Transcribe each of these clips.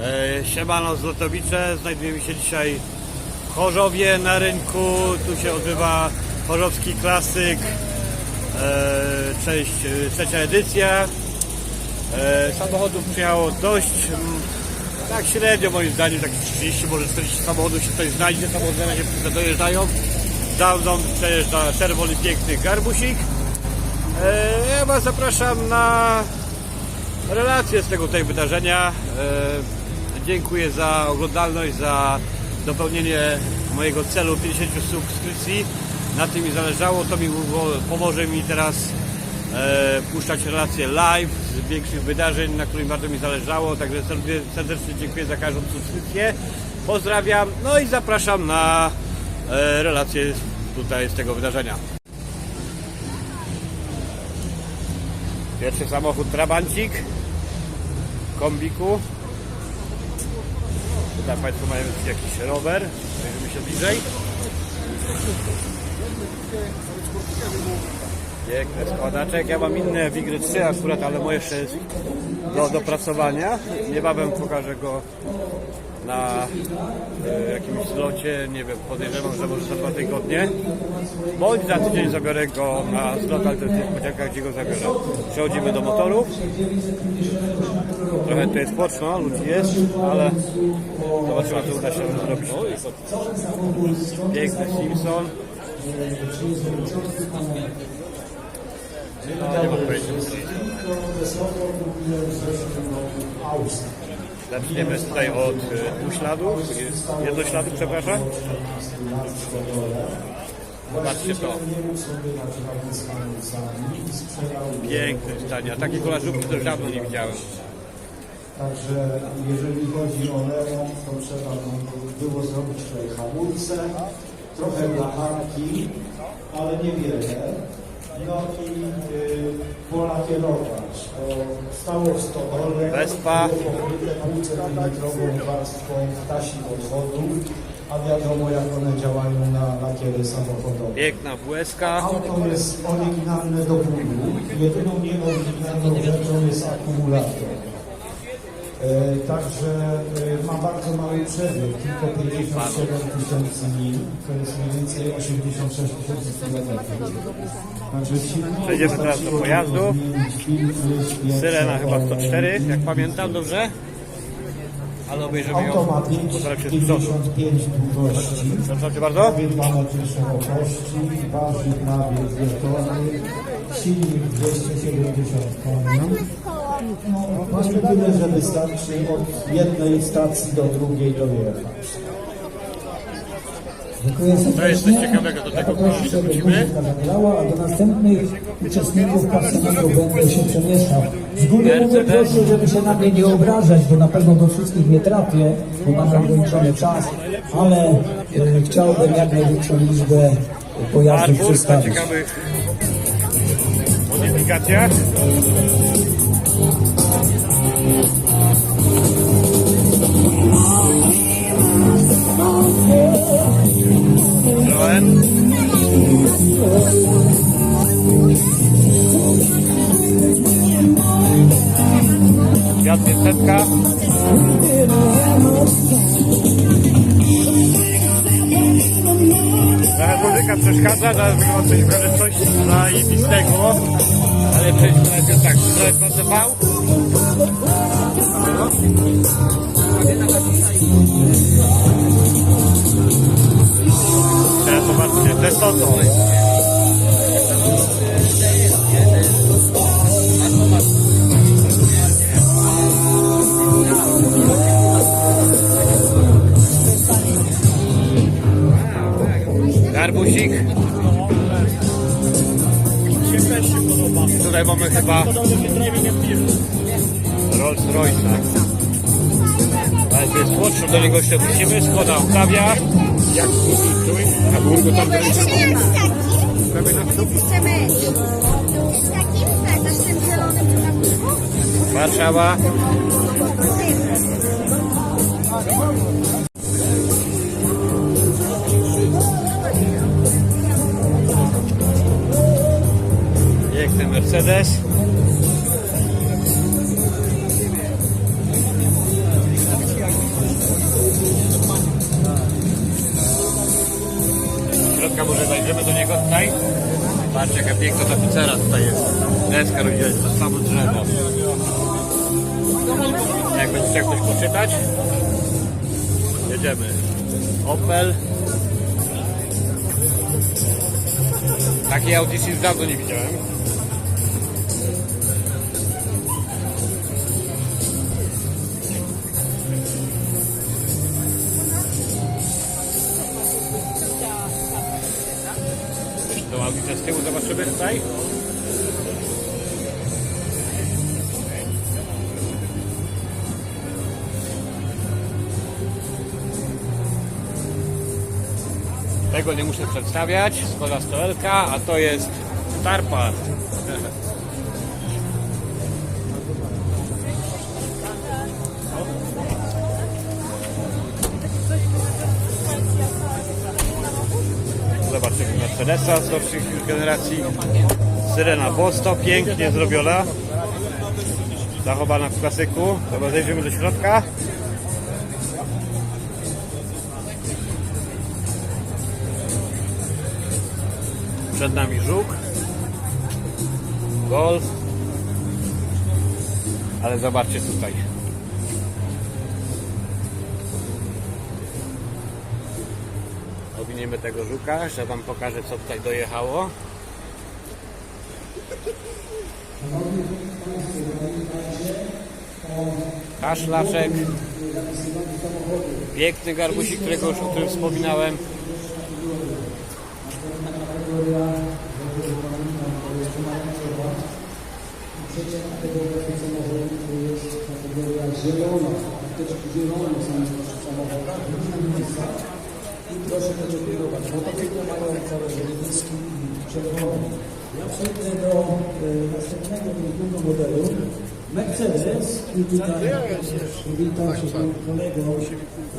E, Siemano z Lotowicze, znajdujemy się dzisiaj w Chorzowie na rynku. Tu się odbywa Chorzowski Klasyk, e, część, e, trzecia edycja. Samochodów przyjechało dość, mm, tak średnio moim zdaniem, tak 30, może 40 samochodów się tutaj znajdzie, samochody na razie dojeżdżają. Za przejeżdża czerwony piękny garbusik. Ja Was zapraszam na relacje z tego tutaj wydarzenia. Dziękuję za oglądalność, za dopełnienie mojego celu 50 subskrypcji. Na tym mi zależało. To mi pomoże mi teraz e, puszczać relacje live z większych wydarzeń, na których bardzo mi zależało. Także serdecznie, dziękuję za każdą subskrypcję. Pozdrawiam. No i zapraszam na e, relacje tutaj z tego wydarzenia. Pierwszy samochód Trabancik kombiku. Tutaj Państwo mają jakiś rower. Zajrzymy się bliżej. Piękny składaczek. Ja mam inne Wigry 3 akurat, ale moje jeszcze jest do dopracowania. Niebawem pokażę go na e, jakimś zlocie, nie wiem, podejrzewam, że może za dwa tygodnie. Bądź za tydzień zabiorę go na zlot, ale to jest niespodzianka, gdzie go zabiorę. Przechodzimy do motorów. Trochę to jest poczno, ludzi jest, ale zobaczymy, co uda się zrobić. Piękny Simpson. No, nie. Zaczniemy tutaj od e, półśladu, jednośladu, przepraszam. Zobaczcie to. Piękne zdania. Takie kolażówki to dawno nie widziałem. Także jeżeli chodzi o remont, to trzeba by było zrobić tutaj hamulce, trochę blacharki, ale niewiele. No i y, polakierować. To stało w Wespa. było pokryte półcentymetrową warstwą ptasich odchodów, a wiadomo jak one działają na lakiery samochodowe. Piękna WSK. Auto jest oryginalne do bólu. Jedyną nieoryginalną rzeczą jest akumulator. E, także e, ma bardzo mały przebieg, tylko 57 tysięcy mil, to jest mniej więcej 86 tysięcy kilometrów. Także Przejdziemy teraz do pojazdów. Syrena chyba 104, jak pamiętam dobrze. Ale obejrzymy ją. Automat Postaram się z przodu. 55 długości, Proszę bardzo. prawie 2 metry szerokości, waży prawie 2 tony, silnik 270 koni. No, Mamy tyle, że wystarczy od jednej stacji do drugiej dojechać. Dziękuję serdecznie. To jest coś ciekawego do tego, Ja poproszę, co żeby wrócimy. muzyka zagrała, a do następnych uczestników personelu będę się przemieszczał. Z góry mówię proszę, żeby się na mnie nie obrażać, bo na pewno do wszystkich nie trafię, bo mam ograniczony czas, ale e, chciałbym jak największą liczbę pojazdów Arbur modyfikacjach. Citroen. Fiat 500. Trochę muzyka przeszkadza, zaraz wygląda coś wręcz coś zajebistego. Ale przejdźmy najpierw tak, trochę bardzo wał. Teraz zobaczcie, Desoto. Garbusik. Tutaj mamy chyba Rolls Royce'a. Ale to jest młodszy, do niego jeszcze wrócimy. Skoda Octavia. Jak czuj? A Burgo tam Jeszcze nie ma taki. piękny Mercedes. Środka może zajrzymy do niego tutaj. Patrzcie jaka piękna tapicera tutaj jest. Deska rozdzielna, to samo drzewo. Jak będziecie ktoś poczytać, jedziemy. Opel. Takiej audycji z dawno nie widziałem. Tego nie muszę przedstawiać, Skoda Stoelka, a to jest Tarpa. Mercedesa z nowszych generacji. Syrena Bosto, pięknie zrobiona. Zachowana w klasyku. Dobra, zejdziemy do środka. Przed nami żuk. Golf. Ale zobaczcie tutaj. Owiniemy tego żuka, że Wam pokażę co tutaj dojechało. Kaszlaczek. Piękny garbusik, którego już o którym wspominałem. Zielona. Apteczki zielone są samochodach, w różnych miejscach. I proszę to. Motocykle mają kolor niebieski i czerwony. Ja przejdę do e, następnego pięknego modelu. Mercedes i tutaj witam się z moim kolegą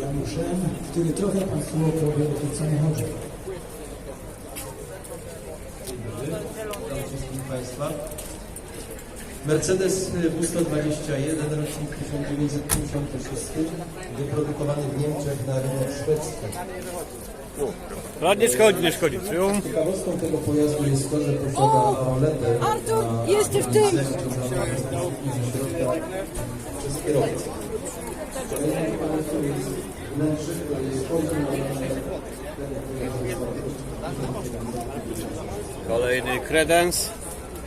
Januszem, który trochę Państwu opowie o tym samochodzie. Witam wszystkich Państwa. Mercedes W121, rocznik 1956, wyprodukowany w Niemczech na rynek szwedzki. No nie szkodzi, nie szkodzi. Ciekawostką tego pojazdu jest to, że posiada roletę Artur, jesteś w tym! przez kierowcę. Wnętrze, które jest Kolejny kredens.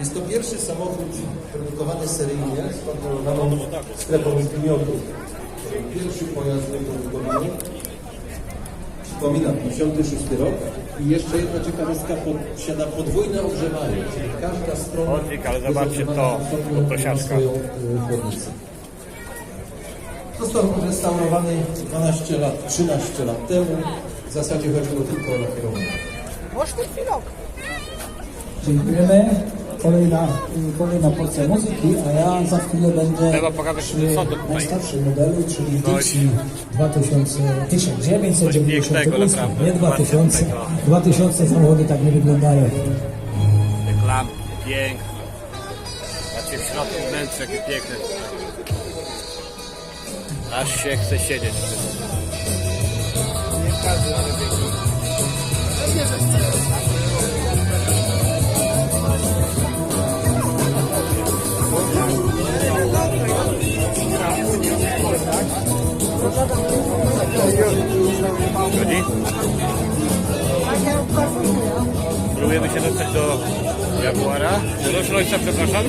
Jest to pierwszy samochód produkowany seryjnie z kontrolowaną strefą zgniotu. Pierwszy pojazd wyprodukowany. Przypominam, 56 rok. I jeszcze jedna ciekawostka, posiada podwójne ogrzewanie, czyli każda strona Chodnik, ale zobaczcie to, to siatka. Został restaurowany 12 lat, 13 lat temu. W zasadzie chodziło tylko o lakierowanie. Dziękujemy. Kolejna, kolejna porcja muzyki, a ja za chwilę będę Trzeba pokazać, przy co to tutaj. najstarszym modelu, czyli Coś- Dixie 2000, 1998, naprawdę. nie 2000. Zobaczcie tego. 2000 samochody tak nie wyglądają. Te klampy, piękne. Patrzcie w środku wnętrze, jakie piękne. Aż się chce siedzieć. Zgodzi? Próbujemy się dostać do Jaguara. Do Royce'a, przepraszam.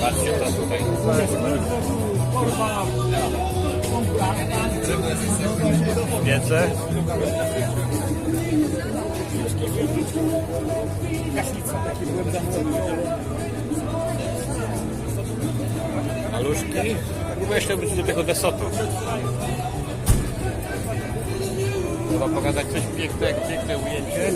Patrzcie. Maluszki. Chyba jeszcze być do tego desotu. Trzeba pokazać coś pięknego, piękne ujęcie.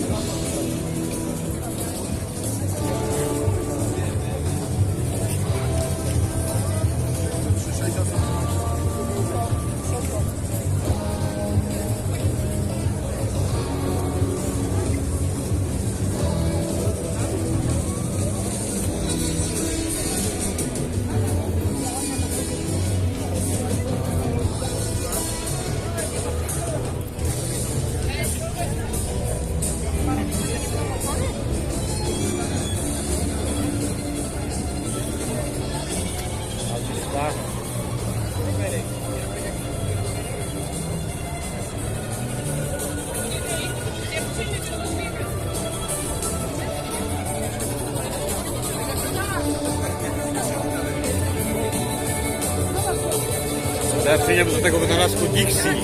Przyjdę do tego wynalazku Dixie.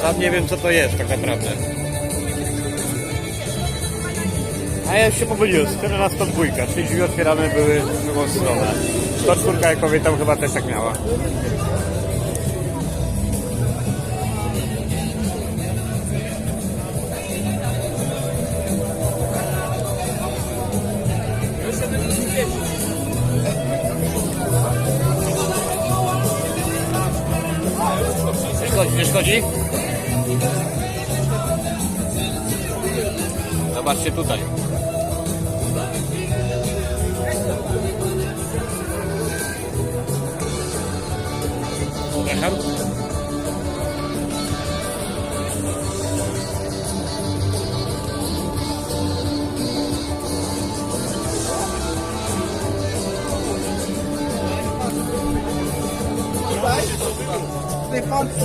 Sam nie wiem co to jest tak naprawdę. A ja się pomyliłem, 14 dwójka, czyli drzwi otwierane były w drugą stronę. 104 jakowie tam chyba też tak miała. Szkodzi, nie szkodzi? Zobaczcie tutaj. Tak.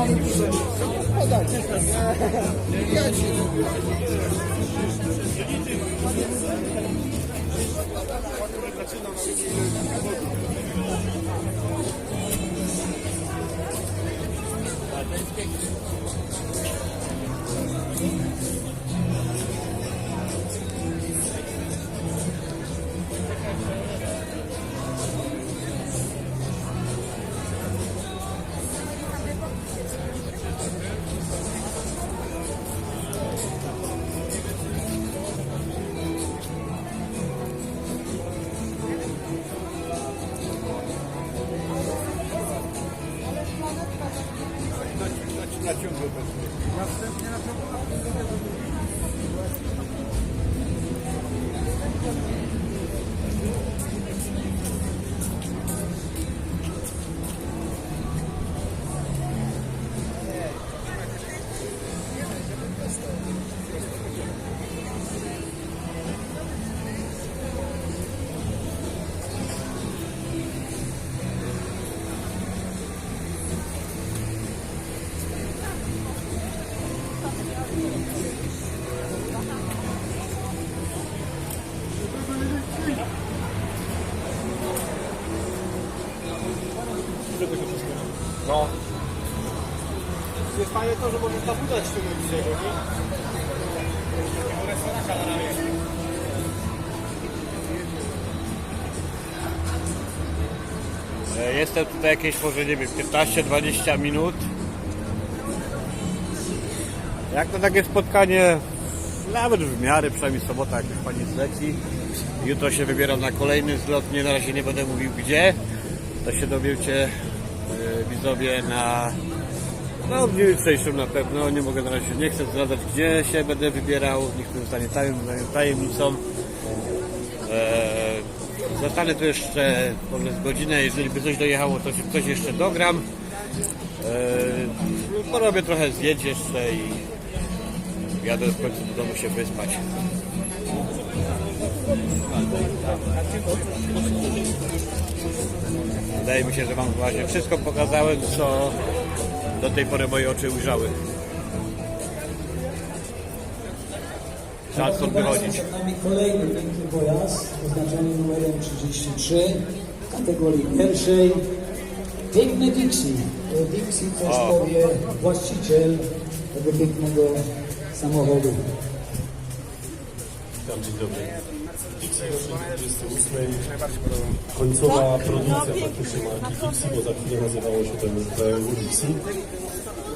Osmanlı kızı. O da Gel şimdi. No. Jest fajne to, że możesz w tym dzisiaj, nie? E, Jestem tutaj jakieś może nie wiem 15-20 minut. Jak to takie spotkanie, nawet w miarę, przynajmniej sobota jak już pani zleci. Jutro się wybieram na kolejny zlot, nie na razie nie będę mówił gdzie. To się dowiecie widzowie na no w dniu jutrzejszym na pewno, nie mogę na razie, nie chcę zdradzać gdzie się będę wybierał, niech to zostanie tajem, tajemnicą. Eee, zostanę tu jeszcze może z godzinę, jeżeli by coś dojechało, to coś jeszcze dogram. Eee, porobię trochę zdjęć jeszcze i jadę w końcu do domu się wyspać. Wydaje mi się, że Wam właśnie wszystko pokazałem, co do tej pory moje oczy ujrzały. Czas stąd wychodzić. Przed nami kolejny piękny pojazd oznaczony numerem 33 kategorii pierwszej. Piękny Dixie. O Dixie coś powie właściciel tego pięknego samochodu. Witam, dzień dobry. Dixie 28, końcowa produkcja praktycznie marki Dixie, bo za chwilę nazywało się BMW Dixie.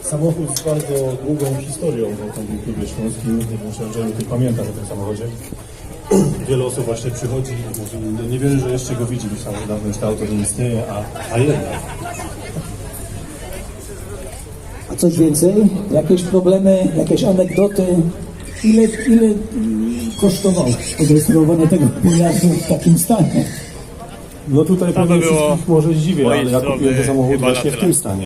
Samochód z bardzo długą historią w automobilklubie śląskim. Nie wiem, czy Andrzeju, ty pamiętasz o tym samochodzie. Wiele osób właśnie przychodzi i mówi, no nie wierzę, że jeszcze go widzi, myślałem, że dawno już to auto nie istnieje, a, a jednak. A coś więcej? Jakieś problemy, jakieś anegdoty? Ile, ile mm, kosztowało odrestaurowanie tego pojazdu w takim stanie? No tutaj pewnie było wszystkich może zdziwię, ale ja kupiłem ten samochód właśnie w tym stanie.